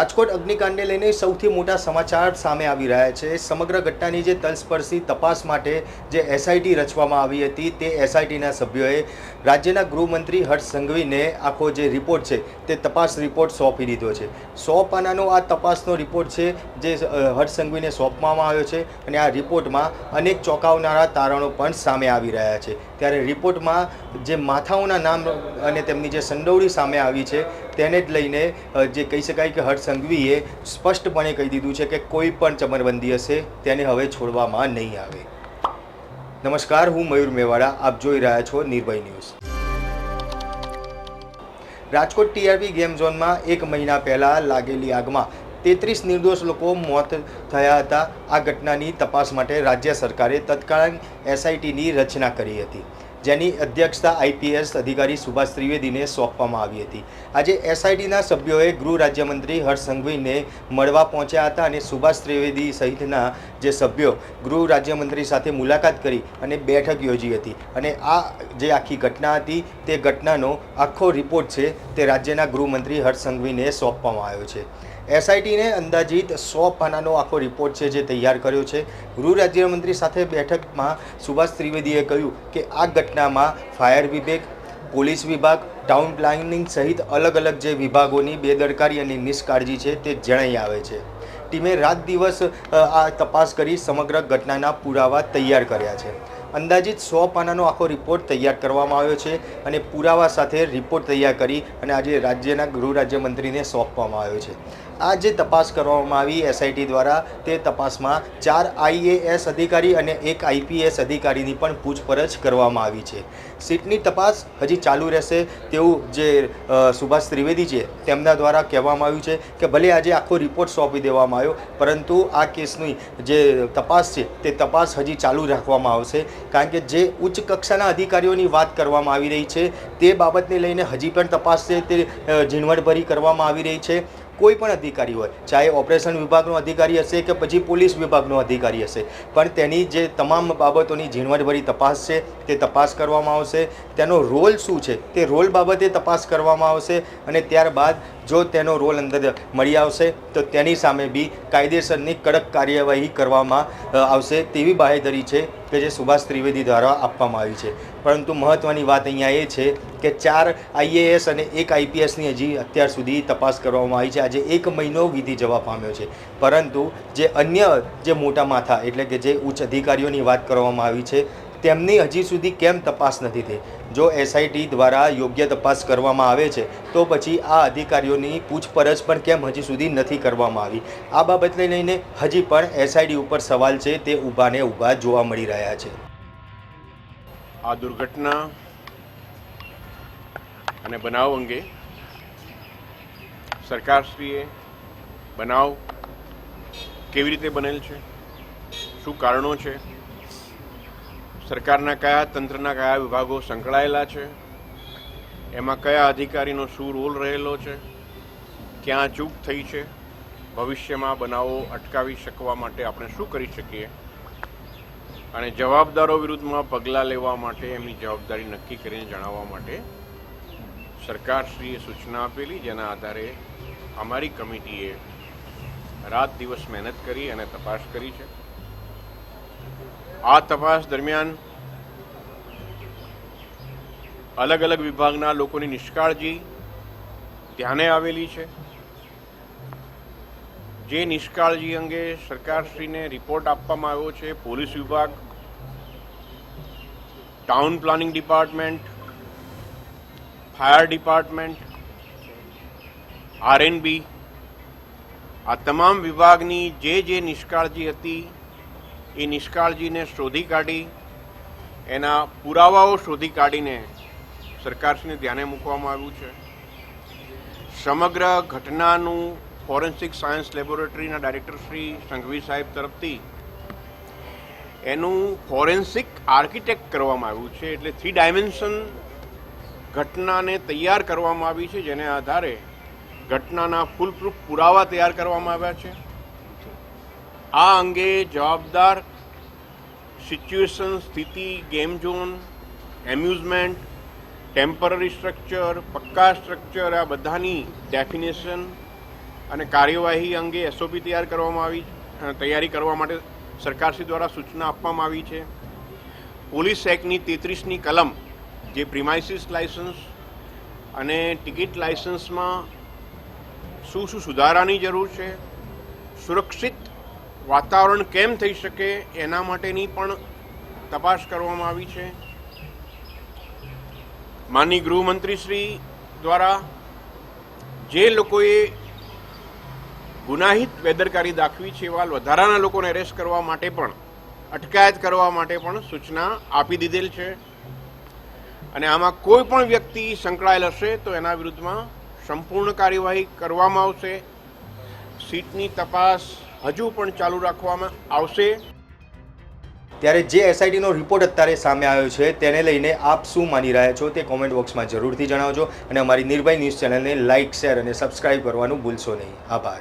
રાજકોટ અગ્નિકાંડને લઈને સૌથી મોટા સમાચાર સામે આવી રહ્યા છે. સમગ્ર ઘટનાની જે તલસ્પર્શી તપાસ માટે જે એસઆઈટી રચવામાં આવી હતી તે એસઆઈટીના સભ્યોએ રાજ્યના ગૃહમંત્રી હર્ષ સંઘવીને આખો જે રિપોર્ટ છે તે તપાસ રિપોર્ટ સોંપી દીધો છે. સો પાનાનો આ તપાસનો રિપોર્ટ છે જે હર્ષ સંઘવીને સોંપવામાં આવ્યો છે અને આ રિપોર્ટમાં અનેક ચોંકાવનારા તારણો પણ સામે આવી રહ્યા છે. ત્યારે રિપોર્ટમાં જે માથાઓના નામ અને તેમની જે સંડોવણી સામે આવી છે તેને જ લઈને જે કહી શકાય કે હર્ષ સંઘવીએ સ્પષ્ટપણે કહી દીધું છે કે કોઈ પણ ચમરબંધી હશે, તેને હવે છોડવામાં નહીં આવે. નમસ્કાર, હું મયુર મેવાડા, આપ જોઈ રહ્યા છો Nirbhay news. Rajkot TRP game ઝોનમાં એક મહિના પહેલાં લાગેલી આગમાં તેત્રીસ નિર્દોષ લોકો મોત થયા હતા. આ ઘટનાની તપાસ માટે રાજ્ય સરકારે તત્કાલીન એસઆઈટીની રચના કરી હતી. જેની અધ્યક્ષતા આઈપીએસ અધિકારી સુભાષ ત્રિવેદીને સોંપવામાં આવી હતી. આજે એસઆઈટીના સભ્યોએ ગૃહ રાજ્યમંત્રી હર્ષ સંઘવીને મળવા પહોંચ્યા હતા અને સુભાષ ત્રિવેદી સહિતના જે સભ્યો ગૃહ રાજ્યમંત્રી સાથે મુલાકાત કરી અને બેઠક યોજી હતી. અને આ જે આખી ઘટના હતી, તે ઘટનાનો આખો રિપોર્ટ છે તે રાજ્યના ગૃહમંત્રી હર્ષ સંઘવીને સોંપવામાં આવ્યો છે. એસઆઈટીને અંદાજિત સો પાનાનો આખો રિપોર્ટ છે જે તૈયાર કર્યો છે. ગૃહ રાજ્યમંત્રી સાથે બેઠકમાં સુભાષ ત્રિવેદીએ કહ્યું કે આ ઘટનામાં ફાયર વિભાગ, પોલીસ વિભાગ, ટાઉન પ્લાનિંગ સહિત અલગ અલગ જે વિભાગોની બેદરકારી અને નિષ્કાળજી છે તે જણાઈ આવે છે. ટીમે રાત દિવસ આ તપાસ કરી સમગ્ર ઘટનાના પુરાવા તૈયાર કર્યા છે. અંદાજિત સો પાનાનો આખો રિપોર્ટ તૈયાર કરવામાં આવ્યો છે અને પુરાવા સાથે રિપોર્ટ તૈયાર કરી અને આજે રાજ્યના ગૃહ રાજ્યમંત્રીને સોંપવામાં આવ્યો છે. આ જે તપાસ કરવામાં આવી એસઆઈટી દ્વારા તે તપાસમાં ચાર આઈએએસ અધિકારી અને એક આઈપીએસ અધિકારીની પણ પૂછપરછ કરવામાં આવી છે. સીટની તપાસ હજી ચાલુ રહેશે તેવું જે સુભાષ ત્રિવેદી છે તેમના દ્વારા કહેવામાં આવ્યું છે કે ભલે આજે આખો રિપોર્ટ સોંપી દેવામાં આવ્યો, પરંતુ આ કેસની જે તપાસ છે તે તપાસ હજી ચાલુ રાખવામાં આવશે. કારણ કે જે ઉચ્ચ કક્ષાના અધિકારીઓની વાત કરવામાં આવી રહી છે, તે બાબતને લઈને હજી પણ તપાસ છે, તે ઝીણવટભરી કરવામાં આવી રહી છે. કોઈ પણ અધિકારી હોય, ચાહે ઓપરેશન વિભાગનો અધિકારી હશે કે પછી પોલીસ વિભાગનો અધિકારી હશે, પણ તેની જે તમામ બાબતોની ઝીણવટભરી તપાસ છે, તે તપાસ કરવામાં આવશે. તેનો રોલ શું છે, તે રોલ બાબતે તપાસ કરવામાં આવશે અને ત્યારબાદ જો તેનો રોલ અંદર મળી આવશે, તો તેની સામે બી કાયદેસરની કડક કાર્યવાહી કરવામાં આવશે તેવી બાહેધરી છે કે જે સુભાષ ત્રિવેદી દ્વારા આપવામાં આવી છે. પરંતુ મહત્ત્વની વાત અહીંયા એ છે કે ચાર આઈએએસ અને એક આઈપીએસની હજી અત્યાર સુધી તપાસ કરવામાં આવી છે. આજે એક મહિનો વીતી જવા પામ્યો છે. પરંતુ જે અન્ય જે મોટા માથા એટલે કે જે ઉચ્ચ અધિકારીઓની વાત કરવામાં આવી છે તેમની હજી સુધી કેમ તપાસ નથી થઈ? જો એસઆઈટી દ્વારા યોગ્ય તપાસ કરવામાં આવે છે, તો પછી આ અધિકારીઓની પૂછપરછ પણ કેમ હજી સુધી નથી કરવામાં આવી? આ બાબતને લઈને હજી પણ એસઆઈટી ઉપર સવાલ છે, તે ઊભા ને ઊભા જોવા મળી રહ્યા છે. આ દુર્ઘટના અને બનાવ અંગે સરકારશ્રીએ બનાવ કેવી રીતે બનેલ છે? શું કારણો છે? સરકારના કયા તંત્રના કયા વિભાગો સંકળાયેલા છે? એમાં કયા અધિકારીનો શું રોલ રહેલો છે? ક્યાં ચૂક થઈ છે? ભવિષ્યમાં બનાવો અટકાવી શકવા માટે આપણે શું કરી શકીએ? અને જવાબદારો વિરુદ્ધમાં પગલાં લેવા માટે, એમની જવાબદારી નક્કી કરીને જણાવવા માટે સરકારશ્રીએ સૂચના આપેલી, જેના આધારે અમારી કમિટીએ રાત દિવસ મહેનત કરી અને તપાસ કરી છે. આ તપાસ દરમિયાન અલગ અલગ વિભાગના લોકોની નિષ્કાળજી ધ્યાને આવેલી છે. જે નિષ્કાળજી અંગે સરકારશ્રીને રિપોર્ટ આપવામાં આવ્યો છે, પોલીસ વિભાગ, town planning department, fire department, RNB, આ તમામ વિભાગની જે જે નિષ્કાળજી હતી એ નિષ્કાળજીને શોધી કાઢી, એના પુરાવાઓ શોધી કાઢીને સરકારશ્રીને ધ્યાને મૂકવામાં આવ્યું છે. સમગ્ર ઘટનાનું ફોરેન્સિક સાયન્સ લેબોરેટરીના ડાયરેક્ટર શ્રી સંઘવી સાહેબ તરફથી એનું ફોરેન્સિક આર્કિટેક્ટ કરવામાં આવ્યું છે. એટલે થ્રી ડાયમેન્શન ઘટનાને તૈયાર કરવામાં આવી છે, જેને આધારે ઘટનાના ફૂલપ્રૂફ પુરાવા તૈયાર કરવામાં આવ્યા છે. આ અંગે જવાબદાર સિચ્યુએશન સ્થિતિ game zone amusement temporary structure પક્કા structure આ બધાની ડેફિનેશન અને કાર્યવાહી અંગે એસઓપી તૈયાર કરવામાં આવી તૈયારી કરવા માટે સરકારશ્રી દ્વારા સૂચના આપવામાં આવી છે. પોલીસ એક્ટની તેત્રીસની કલમ, જે પ્રિમાઇસિસ લાઇસન્સ અને ટિકિટ લાઇસન્સમાં શું શું સુધારાની જરૂર છે, સુરક્ષિત વાતાવરણ કેમ થઈ શકે એના માટેની પણ તપાસ કરવામાં આવી છે. માનની ગૃહમંત્રીશ્રી દ્વારા જે લોકોએ ગુનાહિત બેદરકારી દાખવી છે એવા વધારાના લોકોને એરેસ્ટ કરવા માટે પણ, અટકાયત કરવા માટે પણ સૂચના આપી દીધેલ છે. અને આમાં કોઈ પણ વ્યક્તિ સંકળાયેલ હશે તો એના વિરુદ્ધમાં સંપૂર્ણ કાર્યવાહી કરવામાં આવશે. સીટની તપાસ હજુ પણ ચાલુ રાખવામાં આવશે. ત્યારે જે એસઆઈટીનો રિપોર્ટ અત્યારે સામે આવ્યો છે, તેને લઈને આપ શું માની રહ્યા છો તે કોમેન્ટ બોક્સમાં જરૂરથી જણાવજો અને અમારી નિર્ભય ન્યૂઝ ચેનલને લાઇક શેર અને સબસ્ક્રાઇબ કરવાનું ભૂલશો નહીં. આભાર.